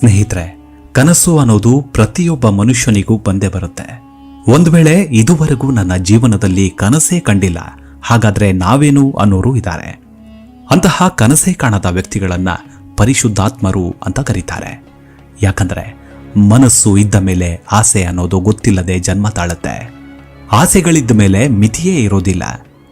ಸ್ನೇಹಿತರೆ, ಕನಸು ಅನ್ನೋದು ಪ್ರತಿಯೊಬ್ಬ ಮನುಷ್ಯನಿಗೂ ಬಂದೇ ಬರುತ್ತೆ. ಒಂದು ವೇಳೆ ಇದುವರೆಗೂ ನನ್ನ ಜೀವನದಲ್ಲಿ ಕನಸೇ ಕಂಡಿಲ್ಲ, ಹಾಗಾದ್ರೆ ನಾವೇನು ಅನ್ನೋರು ಇದ್ದಾರೆ. ಅಂತಹ ಕನಸೇ ಕಾಣದ ವ್ಯಕ್ತಿಗಳನ್ನ ಪರಿಶುದ್ಧಾತ್ಮರು ಅಂತ ಕರೀತಾರೆ. ಯಾಕಂದ್ರೆ ಮನಸ್ಸು ಇದ್ದ ಮೇಲೆ ಆಸೆ ಅನ್ನೋದು ಗೊತ್ತಿಲ್ಲದೆ ಜನ್ಮ ತಾಳುತ್ತೆ. ಆಸೆಗಳಿದ್ದ ಮೇಲೆ ಮಿತಿಯೇ ಇರೋದಿಲ್ಲ.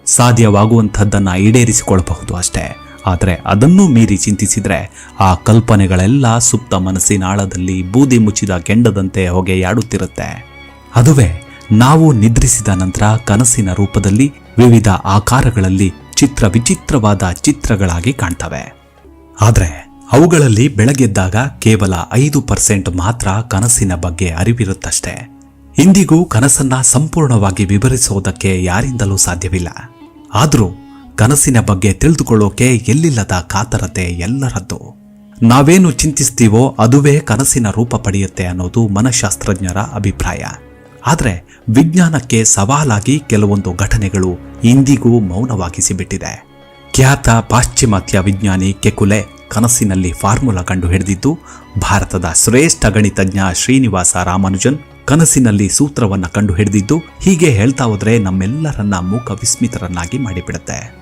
ಸಾಧ್ಯವಾಗುವಂಥದ್ದನ್ನು ಈಡೇರಿಸಿಕೊಳ್ಳಬಹುದು ಅಷ್ಟೇ. ಆದರೆ ಅದನ್ನೂ ಮೀರಿ ಚಿಂತಿಸಿದರೆ ಆ ಕಲ್ಪನೆಗಳೆಲ್ಲ ಸುಪ್ತ ಮನಸ್ಸಿನಾಳದಲ್ಲಿ ಬೂದಿ ಮುಚ್ಚಿದ ಕೆಂಡದಂತೆ ಹೊಗೆಯಾಡುತ್ತಿರುತ್ತೆ. ಅದುವೇ ನಾವು ನಿದ್ರಿಸಿದ ನಂತರ ಕನಸಿನ ರೂಪದಲ್ಲಿ ವಿವಿಧ ಆಕಾರಗಳಲ್ಲಿ ಚಿತ್ರ ವಿಚಿತ್ರವಾದ ಚಿತ್ರಗಳಾಗಿ ಕಾಣ್ತವೆ. ಆದರೆ ಅವುಗಳಲ್ಲಿ ಬೆಳಗೆದ್ದಾಗ ಕೇವಲ ಐದು ಪರ್ಸೆಂಟ್ ಮಾತ್ರ ಕನಸಿನ ಬಗ್ಗೆ ಅರಿವಿರುತ್ತಷ್ಟೇ. ಇಂದಿಗೂ ಕನಸನ್ನ ಸಂಪೂರ್ಣವಾಗಿ ವಿವರಿಸುವುದಕ್ಕೆ ಯಾರಿಂದಲೂ ಸಾಧ್ಯವಿಲ್ಲ. ಆದರೂ ಕನಸಿನ ಬಗ್ಗೆ ತಿಳಿದುಕೊಳ್ಳೋಕೆ ಎಲ್ಲಿಲ್ಲದ ಕಾತರತೆ ಎಲ್ಲರದ್ದು. ನಾವೇನು ಚಿಂತಿಸ್ತೀವೋ ಅದುವೇ ಕನಸಿನ ರೂಪ ಪಡೆಯುತ್ತೆ ಅನ್ನೋದು ಮನಃಶಾಸ್ತ್ರಜ್ಞರ ಅಭಿಪ್ರಾಯ. ಆದರೆ ವಿಜ್ಞಾನಕ್ಕೆ ಸವಾಲಾಗಿ ಕೆಲವೊಂದು ಘಟನೆಗಳು ಇಂದಿಗೂ ಮೌನವಾಗಿಸಿಬಿಟ್ಟಿದೆ. ಖ್ಯಾತ ಪಾಶ್ಚಿಮಾತ್ಯ ವಿಜ್ಞಾನಿ ಕೆಕುಲೆ ಕನಸಿನಲ್ಲಿ ಫಾರ್ಮುಲಾ ಕಂಡು ಹಿಡಿದಿದ್ದು ಭಾರತದ ಶ್ರೇಷ್ಠ ಗಣಿತಜ್ಞ ಶ್ರೀನಿವಾಸ ರಾಮಾನುಜನ್ ಕನಸಿನಲ್ಲಿ ಸೂತ್ರವನ್ನ ಕಂಡು ಹಿಡಿದಿದ್ದು ಹೀಗೆ ಹೇಳ್ತಾ ಹೋದರೆ ನಮ್ಮೆಲ್ಲರನ್ನ ಮೂಕ ವಿಸ್ಮಿತರನ್ನಾಗಿ ಮಾಡಿಬಿಡುತ್ತೆ.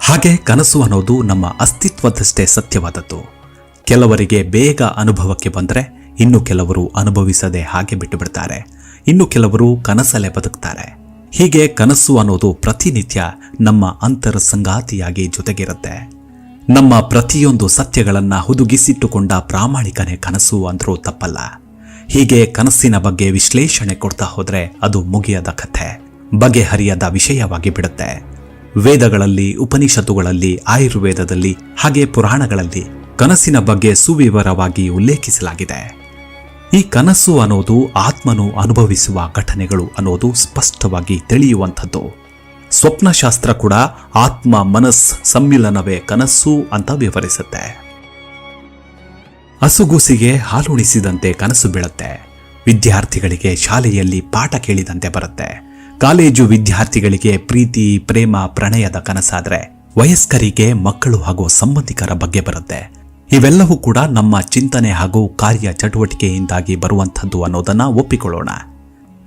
ಹಾಗೆ ಕನಸು ಅನ್ನೋದು ನಮ್ಮ ಅಸ್ತಿತ್ವದಷ್ಟೇ ಸತ್ಯವಾದದ್ದು. ಕೆಲವರಿಗೆ ಬೇಗ ಅನುಭವಕ್ಕೆ ಬಂದರೆ ಇನ್ನು ಕೆಲವರು ಅನುಭವಿಸದೆ ಹಾಗೆ ಬಿಟ್ಟು ಬಿಡ್ತಾರೆ ಇನ್ನು ಕೆಲವರು ಕನಸಲ್ಲೇ ಬದುಕ್ತಾರೆ. ಹೀಗೆ ಕನಸು ಅನ್ನೋದು ಪ್ರತಿನಿತ್ಯ ನಮ್ಮ ಅಂತರ ಸಂಗಾತಿಯಾಗಿ ಜೊತೆಗಿರುತ್ತೆ. ನಮ್ಮ ಪ್ರತಿಯೊಂದು ಸತ್ಯಗಳನ್ನ ಹುದುಗಿಸಿಟ್ಟುಕೊಂಡ ಪ್ರಾಮಾಣಿಕನೇ ಕನಸು ಅಂದರೂ ತಪ್ಪಲ್ಲ. ಹೀಗೆ ಕನಸಿನ ಬಗ್ಗೆ ವಿಶ್ಲೇಷಣೆ ಕೊಡ್ತಾ ಹೋದರೆ ಅದು ಮುಗಿಯದ ಕಥೆ. ಬಗೆಹರಿಯದ ವಿಷಯವಾಗಿ ಬಿಡುತ್ತೆ. ವೇದಗಳಲ್ಲಿ, ಉಪನಿಷತ್ತುಗಳಲ್ಲಿ, ಆಯುರ್ವೇದದಲ್ಲಿ, ಹಾಗೆ ಪುರಾಣಗಳಲ್ಲಿ ಕನಸಿನ ಬಗ್ಗೆ ಸುವಿವರವಾಗಿ ಉಲ್ಲೇಖಿಸಲಾಗಿದೆ. ಈ ಕನಸು ಅನ್ನೋದು ಆತ್ಮನು ಅನುಭವಿಸುವ ಘಟನೆಗಳು ಅನ್ನೋದು ಸ್ಪಷ್ಟವಾಗಿ ತಿಳಿಯುವಂಥದ್ದು. ಸ್ವಪ್ನಶಾಸ್ತ್ರ ಕೂಡ ಆತ್ಮ, ಮನಸ್, ಸಮ್ಮಿಲನವೇ ಕನಸು ಅಂತ ವಿವರಿಸುತ್ತೆ. ಹಸುಗೂಸಿಗೆ ಹಾಲುಣಿಸಿದಂತೆ ಕನಸು ಬೀಳುತ್ತೆ. ವಿದ್ಯಾರ್ಥಿಗಳಿಗೆ ಶಾಲೆಯಲ್ಲಿ ಪಾಠ ಕೇಳಿದಂತೆ ಬರುತ್ತೆ. ಕಾಲೇಜು ವಿದ್ಯಾರ್ಥಿಗಳಿಗೆ ಪ್ರೀತಿ, ಪ್ರೇಮ, ಪ್ರಣಯದ ಕನಸಾದ್ರೆ ವಯಸ್ಕರಿಗೆ ಮಕ್ಕಳು ಹಾಗೂ ಸಂಬಂಧಿಕರ ಬಗ್ಗೆ ಬರುತ್ತೆ. ಇವೆಲ್ಲವೂ ಕೂಡ ನಮ್ಮ ಚಿಂತನೆ ಹಾಗೂ ಕಾರ್ಯ ಚಟುವಟಿಕೆಯಿಂದಾಗಿ ಬರುವಂಥದ್ದು ಅನ್ನೋದನ್ನ ಒಪ್ಪಿಕೊಳ್ಳೋಣ.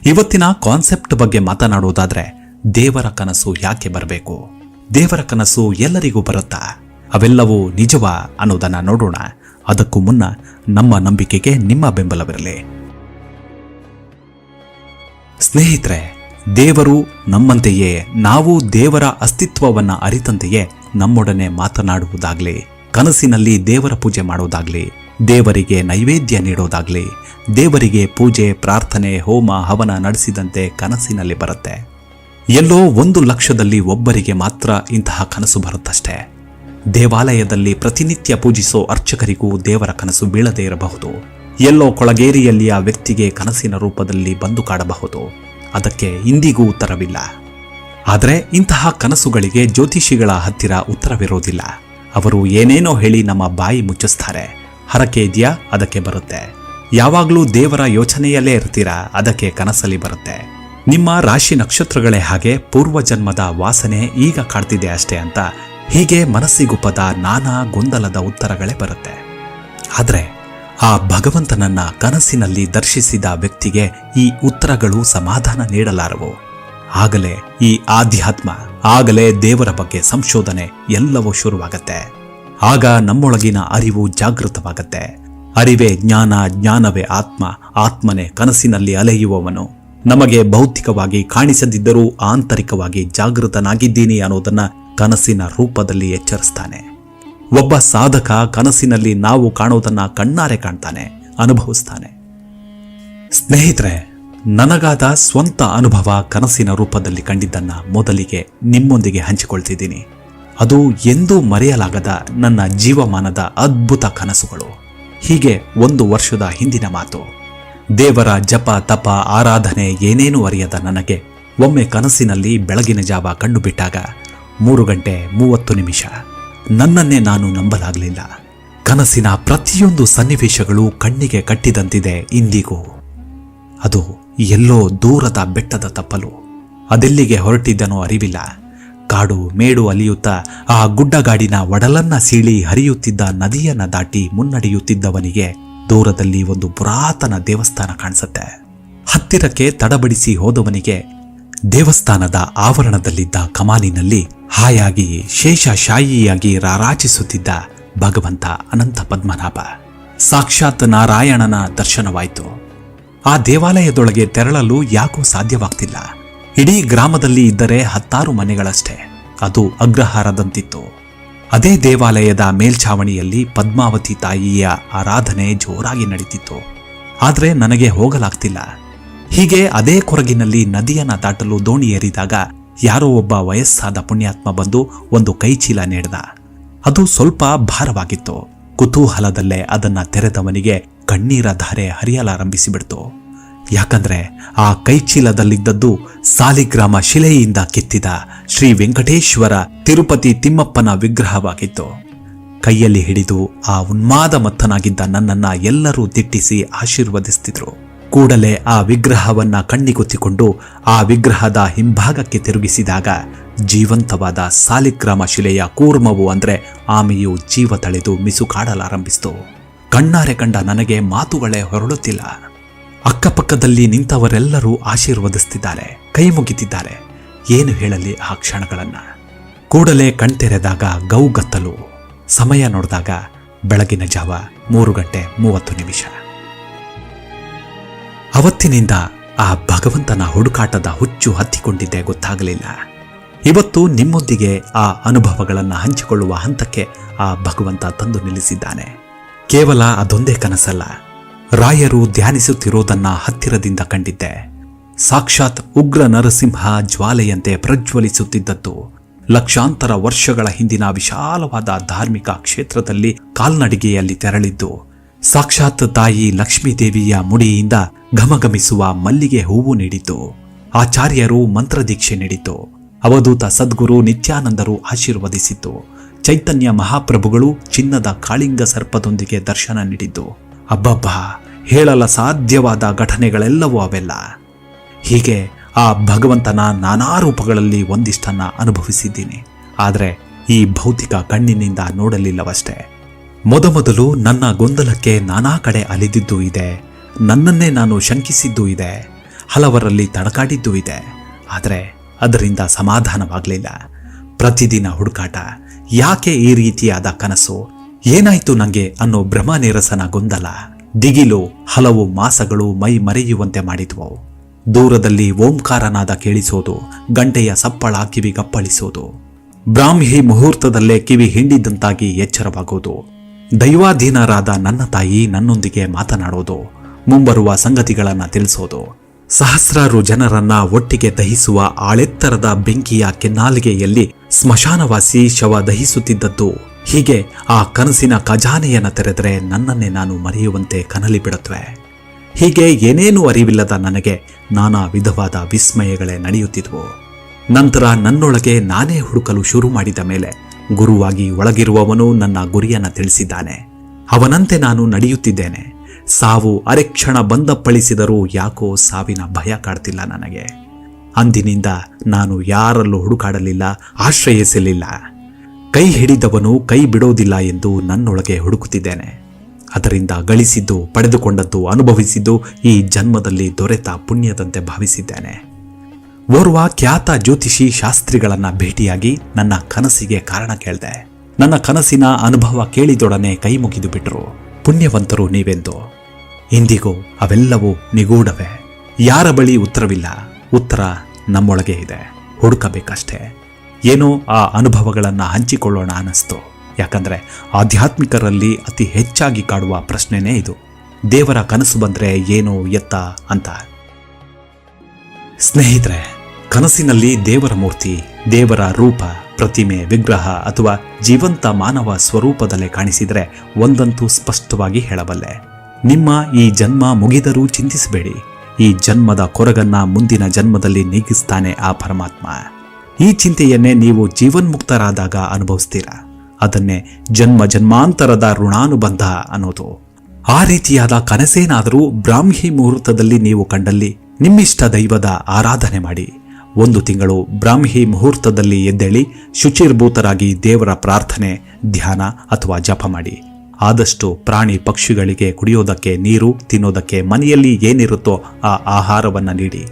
ಇವತ್ತಿನ ಕಾನ್ಸೆಪ್ಟ್ ಬಗ್ಗೆ ಮಾತನಾಡುವುದಾದ್ರೆ ದೇವರ ಕನಸು ಯಾಕೆ ಬರಬೇಕು? ದೇವರ ಕನಸು ಎಲ್ಲರಿಗೂ ಬರುತ್ತಾ? ಅವೆಲ್ಲವೂ ನಿಜವಾ ಅನ್ನೋದನ್ನ ನೋಡೋಣ. ಅದಕ್ಕೂ ಮುನ್ನ ನಮ್ಮ ನಂಬಿಕೆಗೆ ನಿಮ್ಮ ಬೆಂಬಲವಿರಲಿ. ಸ್ನೇಹಿತರೆ ದೇವರು ನಮ್ಮಂತೆಯೇ, ನಾವು ದೇವರ ಅಸ್ತಿತ್ವವನ್ನ ಅರಿತಂತೆಯೇ ನಮ್ಮೊಡನೆ ಮಾತನಾಡುವುದಾಗ್ಲಿ, ಕನಸಿನಲ್ಲಿ ದೇವರ ಪೂಜೆ ಮಾಡೋದಾಗ್ಲಿ ದೇವರಿಗೆ ನೈವೇದ್ಯ ನೀಡೋದಾಗ್ಲಿ, ದೇವರಿಗೆ ಪೂಜೆ, ಪ್ರಾರ್ಥನೆ, ಹೋಮ, ಹವನ ನಡೆಸಿದಂತೆ ಕನಸಿನಲ್ಲಿ ಬರುತ್ತೆ. ಎಲ್ಲೋ ಒಂದು ಲಕ್ಷದಲ್ಲಿ ಒಬ್ಬರಿಗೆ ಮಾತ್ರ ಇಂತಹ ಕನಸು ಬರುತ್ತಷ್ಟೇ. ದೇವಾಲಯದಲ್ಲಿ ಪ್ರತಿನಿತ್ಯ ಪೂಜಿಸೋ ಅರ್ಚಕರಿಗೂ ದೇವರ ಕನಸು ಬೀಳದೇ ಇರಬಹುದು. ಎಲ್ಲೋ ಕೊಳಗೇರಿಯಲ್ಲಿಯ ವ್ಯಕ್ತಿಗೆ ಕನಸಿನ ರೂಪದಲ್ಲಿ ಬಂದು ಕಾಡಬಹುದು. ಅದಕ್ಕೆ ಇಂದಿಗೂ ಉತ್ತರವಿಲ್ಲ. ಆದರೆ ಇಂತಹ ಕನಸುಗಳಿಗೆ ಜ್ಯೋತಿಷಿಗಳ ಹತ್ತಿರ ಉತ್ತರವಿರೋದಿಲ್ಲ. ಅವರು ಏನೇನೋ ಹೇಳಿ ನಮ್ಮ ಬಾಯಿ ಮುಚ್ಚಿಸ್ತಾರೆ. ಹರಕೆ ಇದೆಯಾ? ಅದಕ್ಕೆ ಬರುತ್ತೆ. ಯಾವಾಗಲೂ ದೇವರ ಯೋಚನೆಯಲ್ಲೇ ಇರ್ತೀರಾ? ಅದಕ್ಕೆ ಕನಸಲ್ಲಿ ಬರುತ್ತೆ. ನಿಮ್ಮ ರಾಶಿ ನಕ್ಷತ್ರಗಳೇ ಹಾಗೆ ಪೂರ್ವಜನ್ಮದ ವಾಸನೆ ಈಗ ಕಾಡ್ತಿದೆ ಅಷ್ಟೇ ಅಂತ ಹೀಗೆ ಮನಸ್ಸಿಗುಪ್ಪದ ನಾನಾ ಗೊಂದಲದ ಉತ್ತರಗಳೇ ಬರುತ್ತೆ. ಆದರೆ ಆ ಭಗವಂತನನ್ನ ಕನಸಿನಲ್ಲಿ ದರ್ಶಿಸಿದ ವ್ಯಕ್ತಿಗೆ ಈ ಉತ್ತರಗಳು ಸಮಾಧಾನ ನೀಡಲಾರವು. ಆಗಲೇ ಈ ಆಧ್ಯಾತ್ಮ, ಆಗಲೇ ದೇವರ ಬಗ್ಗೆ ಸಂಶೋಧನೆ ಎಲ್ಲವೂ ಶುರುವಾಗತ್ತೆ. ಆಗ ನಮ್ಮೊಳಗಿನ ಅರಿವು ಜಾಗೃತವಾಗತ್ತೆ. ಅರಿವೇ ಜ್ಞಾನ, ಜ್ಞಾನವೇ ಆತ್ಮ, ಆತ್ಮನೇ ಕನಸಿನಲ್ಲಿ ಅಲೆಯುವವನು. ನಮಗೆ ಭೌತಿಕವಾಗಿ ಕಾಣಿಸದಿದ್ದರೂ ಆಂತರಿಕವಾಗಿ ಜಾಗೃತನಾಗಿದ್ದೀನಿ ಅನ್ನೋದನ್ನ ಕನಸಿನ ರೂಪದಲ್ಲಿ ಎಚ್ಚರಿಸ್ತಾನೆ. ಒಬ್ಬ ಸಾಧಕ ಕನಸಿನಲ್ಲಿ ನಾವು ಕಾಣೋದನ್ನ ಕಣ್ಣಾರೆ ಕಾಣ್ತಾನೆ, ಅನುಭವಿಸ್ತಾನೆ. ಸ್ನೇಹಿತರೆ, ನನಗಾದ ಸ್ವಂತ ಅನುಭವ ಕನಸಿನ ರೂಪದಲ್ಲಿ ಕಂಡಿದ್ದನ್ನ ಮೊದಲಿಗೆ ನಿಮ್ಮೊಂದಿಗೆ ಹಂಚಿಕೊಳ್ತಿದ್ದೀನಿ. ಅದು ಎಂದೂ ಮರೆಯಲಾಗದ ನನ್ನ ಜೀವಮಾನದ ಅದ್ಭುತ ಕನಸುಗಳು. ಹೀಗೆ ಒಂದು ವರ್ಷದ ಹಿಂದಿನ ಮಾತು. ದೇವರ ಜಪ ತಪ ಆರಾಧನೆ ಏನೇನೂ ಅರಿಯದ ನನಗೆ ಒಮ್ಮೆ ಕನಸಿನಲ್ಲಿ ಬೆಳಗಿನ ಜಾವ ಕಂಡುಬಿಟ್ಟಾಗ ಮೂರು ಗಂಟೆ ಮೂವತ್ತು ನಿಮಿಷ. ನನ್ನನ್ನೇ ನಾನು ನಂಬಲಾಗಲಿಲ್ಲ. ಕನಸಿನ ಪ್ರತಿಯೊಂದು ಸನ್ನಿವೇಶಗಳು ಕಣ್ಣಿಗೆ ಕಟ್ಟಿದಂತಿದೆ ಇಂದಿಗೂ. ಅದು ಎಲ್ಲೋ ದೂರದ ಬೆಟ್ಟದ ತಪ್ಪಲು. ಅದೆಲ್ಲಿಗೆ ಹೊರಟಿದ್ದನೋ ಅರಿವಿಲ್ಲ. ಕಾಡು ಮೇಡು ಅಲಿಯುತ್ತಾ ಆ ಗುಡ್ಡಗಾಡಿನ ಒಡಲನ್ನ ಸೀಳಿ ಹರಿಯುತ್ತಿದ್ದ ನದಿಯನ್ನ ದಾಟಿ ಮುನ್ನಡೆಯುತ್ತಿದ್ದವನಿಗೆ ದೂರದಲ್ಲಿ ಒಂದು ಪುರಾತನ ದೇವಸ್ಥಾನ ಕಾಣಿಸುತ್ತೆ. ಹತ್ತಿರಕ್ಕೆ ತಡಬಡಿಸಿ ಹೋದವನಿಗೆ ದೇವಸ್ಥಾನದ ಆವರಣದಲ್ಲಿದ್ದ ಕಮಾನಿನಲ್ಲಿ ಹಾಯಾಗಿ ಶೇಷಶಾಯಿಯಾಗಿ ರಾರಾಚಿಸುತ್ತಿದ್ದ ಭಗವಂತ ಅನಂತ ಪದ್ಮನಾಭ. ಸಾಕ್ಷಾತ್ ನಾರಾಯಣನ ದರ್ಶನವಾಯಿತು. ಆ ದೇವಾಲಯದೊಳಗೆ ತೆರಳಲು ಯಾಕೋ ಸಾಧ್ಯವಾಗ್ತಿಲ್ಲ. ಇಡೀ ಗ್ರಾಮದಲ್ಲಿ ಇದ್ದರೆ ಹತ್ತಾರು ಮನೆಗಳಷ್ಟೇ. ಅದು ಅಗ್ರಹಾರದಂತಿತ್ತು. ಅದೇ ದೇವಾಲಯದ ಮೇಲ್ಛಾವಣಿಯಲ್ಲಿ ಪದ್ಮಾವತಿ ತಾಯಿಯ ಆರಾಧನೆ ಜೋರಾಗಿ ನಡೀತಿತ್ತು. ಆದರೆ ನನಗೆ ಹೋಗಲಾಗ್ತಿಲ್ಲ. ಹೀಗೆ ಅದೇ ಕೊರಗಿನಲ್ಲಿ ನದಿಯನ್ನ ದಾಟಲು ದೋಣಿ ಏರಿದಾಗ ಯಾರೋ ಒಬ್ಬ ವಯಸ್ಸಾದ ಪುಣ್ಯಾತ್ಮ ಬಂದು ಒಂದು ಕೈಚೀಲ ನೀಡಿದ. ಅದು ಸ್ವಲ್ಪ ಭಾರವಾಗಿತ್ತು. ಕುತೂಹಲದಲ್ಲೇ ಅದನ್ನ ತೆರೆದವನಿಗೆ ಕಣ್ಣೀರ ಧಾರೆ ಹರಿಯಲಾರಂಭಿಸಿಬಿಡ್ತು. ಯಾಕಂದ್ರೆ ಆ ಕೈಚೀಲದಲ್ಲಿದ್ದದ್ದು ಸಾಲಿಗ್ರಾಮ ಶಿಲೆಯಿಂದ ಕೆತ್ತಿದ ಶ್ರೀ ವೆಂಕಟೇಶ್ವರ ತಿರುಪತಿ ತಿಮ್ಮಪ್ಪನ ವಿಗ್ರಹವಾಗಿತ್ತು. ಕೈಯಲ್ಲಿ ಹಿಡಿದು ಆ ಉನ್ಮಾದ ಮತ್ತನಾಗಿದ್ದ ನನ್ನನ್ನ ಎಲ್ಲರೂ ದಿಟ್ಟಿಸಿ ಆಶೀರ್ವದಿಸ್ತಿದ್ರು. ಕೂಡಲೇ ಆ ವಿಗ್ರಹವನ್ನ ಕಣ್ಣಿಗೊತ್ತಿಕೊಂಡು ಆ ವಿಗ್ರಹದ ಹಿಂಭಾಗಕ್ಕೆ ತಿರುಗಿಸಿದಾಗ ಜೀವಂತವಾದ ಸಾಲಿಗ್ರಾಮ ಶಿಲೆಯ ಕೂರ್ಮವು ಅಂದ್ರೆ ಆಮೆಯು ಜೀವ ತಳೆದು ಮಿಸುಕಾಡಲಾರಂಭಿಸಿತು ಕಣ್ಣಾರೆ ಕಂಡ ನನಗೆ ಮಾತುಗಳೇ ಹೊರಡುತ್ತಿಲ್ಲ ಅಕ್ಕಪಕ್ಕದಲ್ಲಿ ನಿಂತವರೆಲ್ಲರೂ ಆಶೀರ್ವದಿಸ್ತಿದ್ದಾರೆ, ಕೈ ಮುಗಿತಿದ್ದಾರೆ. ಏನು ಹೇಳಲಿ ಆ ಕ್ಷಣಗಳನ್ನ? ಕೂಡಲೇ ಕಣ್ತೆರೆದಾಗ ಗೌಗತ್ತಲು ಸಮಯ ನೋಡಿದಾಗ ಬೆಳಗಿನ ಜಾವ ಮೂರು ಗಂಟೆ ಮೂವತ್ತು ನಿಮಿಷ. ಅವತ್ತಿನಿಂದ ಆ ಭಗವಂತನ ಹುಡುಕಾಟದ ಹುಚ್ಚು ಹತ್ತಿಕೊಂಡಿದ್ದೆ ಗೊತ್ತಾಗಲಿಲ್ಲ. ಇವತ್ತು ನಿಮ್ಮೊಂದಿಗೆ ಆ ಅನುಭವಗಳನ್ನು ಹಂಚಿಕೊಳ್ಳುವ ಹಂತಕ್ಕೆ ಆ ಭಗವಂತ ತಂದು ನಿಲ್ಲಿಸಿದ್ದಾನೆ. ಕೇವಲ ಅದೊಂದೇ ಕನಸಲ್ಲ. ರಾಯರು ಧ್ಯಾನಿಸುತ್ತಿರೋದನ್ನ ಹತ್ತಿರದಿಂದ ಕಂಡಿದ್ದೆ. ಸಾಕ್ಷಾತ್ ಉಗ್ರ ನರಸಿಂಹ ಜ್ವಾಲೆಯಂತೆ ಪ್ರಜ್ವಲಿಸುತ್ತಿದ್ದದ್ದು. ಲಕ್ಷಾಂತರ ವರ್ಷಗಳ ಹಿಂದಿನ ವಿಶಾಲವಾದ ಧಾರ್ಮಿಕ ಕ್ಷೇತ್ರದಲ್ಲಿ ಕಾಲ್ನಡಿಗೆಯಲ್ಲಿ ತೆರಳಿದ್ದು. ಸಾಕ್ಷಾತ್ ತಾಯಿ ಲಕ್ಷ್ಮೀದೇವಿಯ ಮುಡಿಯಿಂದ ಘಮಘಮಿಸುವ ಮಲ್ಲಿಗೆ ಹೂವು ನೀಡಿತು. ಆಚಾರ್ಯರು ಮಂತ್ರದೀಕ್ಷೆ ನೀಡಿತು. ಅವಧೂತ ಸದ್ಗುರು ನಿತ್ಯಾನಂದರು ಆಶೀರ್ವದಿಸಿತು. ಚೈತನ್ಯ ಮಹಾಪ್ರಭುಗಳು ಚಿನ್ನದ ಕಾಳಿಂಗ ಸರ್ಪದೊಂದಿಗೆ ದರ್ಶನ ನೀಡಿದ್ದು ಅಬ್ಬಬ್ಬಾ, ಹೇಳಲ ಸಾಧ್ಯವಾದ ಘಟನೆಗಳೆಲ್ಲವೂ ಅವೆಲ್ಲ. ಹೀಗೆ ಆ ಭಗವಂತನ ನಾನಾ ರೂಪಗಳಲ್ಲಿ ಒಂದಿಷ್ಟನ್ನ ಅನುಭವಿಸಿದ್ದೀನಿ. ಆದರೆ ಈ ಭೌತಿಕ ಕಣ್ಣಿನಿಂದ ನೋಡಲಿಲ್ಲವಷ್ಟೇ. ಮೊದಮೊದಲು ನನ್ನ ಗೊಂದಲಕ್ಕೆ ನಾನಾ ಕಡೆ ಅಲಿದಿದ್ದೂ ಇದೆ. ನನ್ನನ್ನೇ ನಾನು ಶಂಕಿಸಿದ್ದೂ ಇದೆ. ಹಲವರಲ್ಲಿ ತಡಕಾಡಿದ್ದೂ ಇದೆ. ಆದರೆ ಅದರಿಂದ ಸಮಾಧಾನವಾಗಲಿಲ್ಲ. ಪ್ರತಿದಿನ ಹುಡುಕಾಟ. ಯಾಕೆ ಈ ರೀತಿಯಾದ ಕನಸು? ಏನಾಯಿತು ನನಗೆ ಅನ್ನೋ ಭ್ರಮ ನಿರಸನ ಗೊಂದಲ. ದಿಗಿಲು ಹಲವು ಮಾಸಗಳು ಮೈ ಮರೆಯುವಂತೆ ಮಾಡಿದ್ವು. ದೂರದಲ್ಲಿ ಓಂಕಾರನಾದ ಕೇಳಿಸೋದು, ಗಂಟೆಯ ಸಪ್ಪಳ ಕಿವಿಗಪ್ಪಳಿಸೋದು. ಬ್ರಾಹ್ಮಿ ಮುಹೂರ್ತದಲ್ಲೇ ಕಿವಿ ಹಿಂಡಿದ್ದಂತಾಗಿ ಎಚ್ಚರವಾಗೋದು. ದೈವಾಧೀನರಾದ ನನ್ನ ತಾಯಿ ನನ್ನೊಂದಿಗೆ ಮಾತನಾಡೋದು, ಮುಂಬರುವ ಸಂಗತಿಗಳನ್ನು ತಿಳಿಸೋದು. ಸಹಸ್ರಾರು ಜನರನ್ನ ಒಟ್ಟಿಗೆ ದಹಿಸುವ ಆಳೆತ್ತರದ ಬೆಂಕಿಯ ಕೆನ್ನಾಲಿಗೆಯಲ್ಲಿ ಸ್ಮಶಾನವಾಸಿ ಶವ ದಹಿಸುತ್ತಿದ್ದದ್ದು. ಹೀಗೆ ಆ ಕನಸಿನ ಖಜಾನೆಯನ್ನು ತೆರೆದರೆ ನನ್ನನ್ನೇ ನಾನು ಮರೆಯುವಂತೆ ಕನಲಿ ಬಿಡುತ್ತವೆ. ಹೀಗೆ ಏನೇನೂ ಅರಿವಿಲ್ಲದ ನನಗೆ ನಾನಾ ವಿಧವಾದ ವಿಸ್ಮಯಗಳೇ ನಡೆಯುತ್ತಿದ್ವು. ನಂತರ ನನ್ನೊಳಗೆ ನಾನೇ ಹುಡುಕಲು ಶುರು ಮಾಡಿದ ಮೇಲೆ ಗುರುವಾಗಿ ಒಳಗಿರುವವನು ನನ್ನ ಗುರಿಯನ್ನು ತಿಳಿಸಿದ್ದಾನೆ. ಅವನಂತೆ ನಾನು ನಡೆಯುತ್ತಿದ್ದೇನೆ. ಸಾವು ಅರೆಕ್ಷಣ ಬಂದಪ್ಪಳಿಸಿದರೂ ಯಾಕೋ ಸಾವಿನ ಭಯ ಕಾಡ್ತಿಲ್ಲ ನನಗೆ. ಅಂದಿನಿಂದ ನಾನು ಯಾರಲ್ಲೂ ಹುಡುಕಾಡಲಿಲ್ಲ, ಆಶ್ರಯಿಸಲಿಲ್ಲ. ಕೈ ಹಿಡಿದವನು ಕೈ ಬಿಡೋದಿಲ್ಲ ಎಂದು ನನ್ನೊಳಗೆ ಹುಡುಕುತ್ತಿದ್ದೇನೆ. ಅದರಿಂದ ಗಳಿಸಿದ್ದು, ಪಡೆದುಕೊಂಡದ್ದು, ಅನುಭವಿಸಿದ್ದು ಈ ಜನ್ಮದಲ್ಲಿ ದೊರೆತ ಪುಣ್ಯದಂತೆ ಭಾವಿಸಿದ್ದೇನೆ. ಓರ್ವ ಖ್ಯಾತ ಜ್ಯೋತಿಷಿ ಶಾಸ್ತ್ರಿಗಳನ್ನ ಭೇಟಿಯಾಗಿ ನನ್ನ ಕನಸಿಗೆ ಕಾರಣ ಕೇಳಿದೆ. ನನ್ನ ಕನಸಿನ ಅನುಭವ ಕೇಳಿದೊಡನೆ ಕೈ ಮುಗಿದು ಬಿಟ್ರು. ಪುಣ್ಯವಂತರು ನೀವೆಂದು. ಇಂದಿಗೂ ಅವೆಲ್ಲವೂ ನಿಗೂಢವೇ. ಯಾರ ಬಳಿ ಉತ್ತರವಿಲ್ಲ. ಉತ್ತರ ನಮ್ಮೊಳಗೆ ಇದೆ. ಹುಡುಕಬೇಕಷ್ಟೇ. ಏನೋ ಆ ಅನುಭವಗಳನ್ನು ಹಂಚಿಕೊಳ್ಳೋಣ ಅನ್ನಿಸ್ತು. ಯಾಕಂದ್ರೆ ಆಧ್ಯಾತ್ಮಿಕರಲ್ಲಿ ಅತಿ ಹೆಚ್ಚಾಗಿ ಕಾಡುವ ಪ್ರಶ್ನೆನೇ ಇದು. ದೇವರ ಕನಸು ಬಂದ್ರೆ ಏನು ಎತ್ತ ಅಂತ. ಸ್ನೇಹಿತರೆ ಕನಸಿನಲ್ಲಿ ದೇವರ ಮೂರ್ತಿ, ದೇವರ ರೂಪ, ಪ್ರತಿಮೆ, ವಿಗ್ರಹ ಅಥವಾ ಜೀವಂತ ಮಾನವ ಸ್ವರೂಪದಲ್ಲೇ ಕಾಣಿಸಿದರೆ ಒಂದಂತೂ ಸ್ಪಷ್ಟವಾಗಿ ಹೇಳಬಲ್ಲೆ. ನಿಮ್ಮ ಈ ಜನ್ಮ ಮುಗಿದರೂ ಚಿಂತಿಸಬೇಡಿ. ಈ ಜನ್ಮದ ಕೊರಗನ್ನ ಮುಂದಿನ ಜನ್ಮದಲ್ಲಿ ನೀಗಿಸ್ತಾನೆ ಆ ಪರಮಾತ್ಮ. ಈ ಚಿಂತೆಯನ್ನೇ ನೀವು ಜೀವನ್ಮುಕ್ತರಾದಾಗ ಅನುಭವಿಸ್ತೀರಾ. ಅದನ್ನೇ ಜನ್ಮ ಜನ್ಮಾಂತರದ ಋಣಾನುಬಂಧ ಅನ್ನೋದು. ಆ ರೀತಿಯಾದ ಕನಸೇನಾದರೂ ಬ್ರಾಹ್ಮಿ ಮುಹೂರ್ತದಲ್ಲಿ ನೀವು ಕಂಡಲ್ಲಿ ನಿಮ್ಮಿಷ್ಟ ದೈವದ ಆರಾಧನೆ ಮಾಡಿ. ಒಂದು ತಿಂಗಳು ಬ್ರಾಹ್ಮಿ ಮುಹೂರ್ತದಲ್ಲಿ ಎದ್ದೇಳಿ ಶುಚಿರ್ಭೂತರಾಗಿ ದೇವರ ಪ್ರಾರ್ಥನೆ, ಧ್ಯಾನ ಅಥವಾ ಜಪ ಮಾಡಿ. ಆದಷ್ಟು ಪ್ರಾಣಿ ಪಕ್ಷಿಗಳಿಗೆ ಕುಡಿಯೋದಕ್ಕೆ ನೀರು, ತಿನ್ನೋದಕ್ಕೆ ಮನೆಯಲ್ಲಿ ಏನಿರುತ್ತೋ ಆ ಆಹಾರವನ್ನ ನೀಡಿ.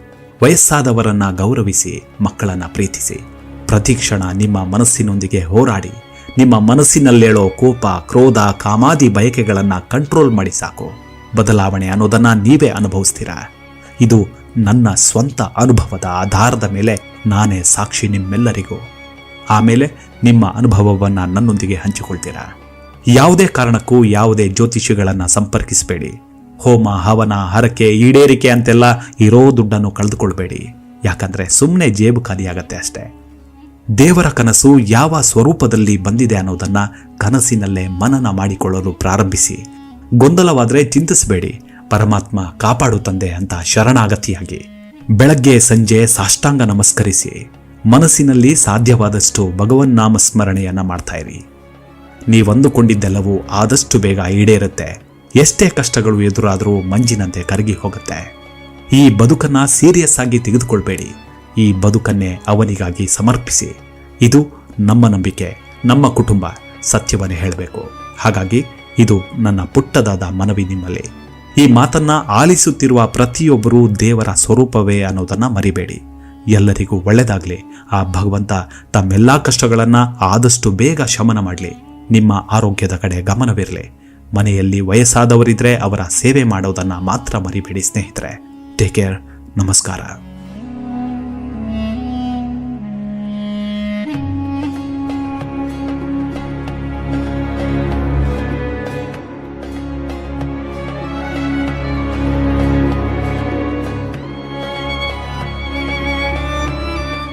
ವಯಸ್ಸಾದವರನ್ನ ಗೌರವಿಸಿ, ಮಕ್ಕಳನ್ನ ಪ್ರೀತಿಸಿ. ಪ್ರತಿಕ್ಷಣ ನಿಮ್ಮ ಮನಸ್ಸಿನೊಂದಿಗೆ ಹೋರಾಡಿ. ನಿಮ್ಮ ಮನಸ್ಸಿನಲ್ಲೇಳೋ ಕೋಪ, ಕ್ರೋಧ, ಕಾಮಾದಿ ಬಯಕೆಗಳನ್ನ ಕಂಟ್ರೋಲ್ ಮಾಡಿ ಸಾಕು. ಬದಲಾವಣೆ ಅನ್ನೋದನ್ನ ನೀವೇ ಅನುಭವಿಸ್ತೀರಾ? ಇದು ನನ್ನ ಸ್ವಂತ ಅನುಭವದ ಆಧಾರದ ಮೇಲೆ ನಾನೇ ಸಾಕ್ಷಿ ನಿಮ್ಮೆಲ್ಲರಿಗೂ. ಆಮೇಲೆ ನಿಮ್ಮ ಅನುಭವವನ್ನ ನನ್ನೊಂದಿಗೆ ಹಂಚಿಕೊಳ್ತೀರಾ? ಯಾವುದೇ ಕಾರಣಕ್ಕೂ ಯಾವುದೇ ಜ್ಯೋತಿಷಿಗಳನ್ನ ಸಂಪರ್ಕಿಸಬೇಡಿ. ಹೋಮ, ಹವನ, ಹರಕೆ, ಈಡೇರಿಕೆ ಅಂತೆಲ್ಲ ಇರೋ ದುಡ್ಡನ್ನು ಕಳೆದುಕೊಳ್ಬೇಡಿ. ಯಾಕಂದ್ರೆ ಸುಮ್ಮನೆ ಜೇಬು ಖಾಲಿಯಾಗತ್ತೆ ಅಷ್ಟೇ. ದೇವರ ಕನಸು ಯಾವ ಸ್ವರೂಪದಲ್ಲಿ ಬಂದಿದೆ ಅನ್ನೋದನ್ನ ಕನಸಿನಲ್ಲೇ ಮನನ ಮಾಡಿಕೊಳ್ಳಲು ಪ್ರಾರಂಭಿಸಿ. ಗೊಂದಲವಾದ್ರೆ ಚಿಂತಿಸಬೇಡಿ. ಪರಮಾತ್ಮ ಕಾಪಾಡು ತಂದೆ ಅಂತ ಶರಣಾಗತಿಯಾಗಿ ಬೆಳಗ್ಗೆ ಸಂಜೆ ಸಾಷ್ಟಾಂಗ ನಮಸ್ಕರಿಸಿ ಮನಸ್ಸಿನಲ್ಲಿ ಸಾಧ್ಯವಾದಷ್ಟು ಭಗವನ್ ನಾಮ ಸ್ಮರಣೆಯನ್ನ ಮಾಡ್ತಾ ಇರಿ. ನೀವಂದುಕೊಂಡಿದ್ದೆಲ್ಲವೂ ಆದಷ್ಟು ಬೇಗ ಈಡೇರುತ್ತೆ. ಎಷ್ಟೇ ಕಷ್ಟಗಳು ಎದುರಾದರೂ ಮಂಜಿನಂತೆ ಕರಗಿ ಹೋಗುತ್ತೆ. ಈ ಬದುಕನ್ನ ಸೀರಿಯಸ್ ಆಗಿ ತೆಗೆದುಕೊಳ್ಬೇಡಿ. ಈ ಬದುಕನ್ನೇ ಅವನಿಗಾಗಿ ಸಮರ್ಪಿಸಿ. ಇದು ನಮ್ಮ ನಂಬಿಕೆ, ನಮ್ಮ ಕುಟುಂಬ, ಸತ್ಯವನ್ನೇ ಹೇಳಬೇಕು. ಹಾಗಾಗಿ ಇದು ನನ್ನ ಪುಟ್ಟದಾದ ಮನವಿ ನಿಮ್ಮಲ್ಲಿ. ಈ ಮಾತನ್ನ ಆಲಿಸುತ್ತಿರುವ ಪ್ರತಿಯೊಬ್ಬರೂ ದೇವರ ಸ್ವರೂಪವೇ ಅನ್ನೋದನ್ನ ಮರಿಬೇಡಿ. ಎಲ್ಲರಿಗೂ ಒಳ್ಳೆಯದಾಗಲಿ ಆ ಭಗವಂತ ತಮ್ಮೆಲ್ಲಾ ಕಷ್ಟಗಳನ್ನ ಆದಷ್ಟು ಬೇಗ ಶಮನ ಮಾಡಲಿ. ನಿಮ್ಮ ಆರೋಗ್ಯದ ಕಡೆ ಗಮನವಿರಲಿ. ಮನೆಯಲ್ಲಿ ವಯಸ್ಸಾದವರಿದ್ರೆ ಅವರ ಸೇವೆ ಮಾಡೋದನ್ನ ಮಾತ್ರ ಮರಿಬೇಡಿ ಸ್ನೇಹಿತರೆ. ಟೇಕ್ ಕೇರ್ ನಮಸ್ಕಾರ.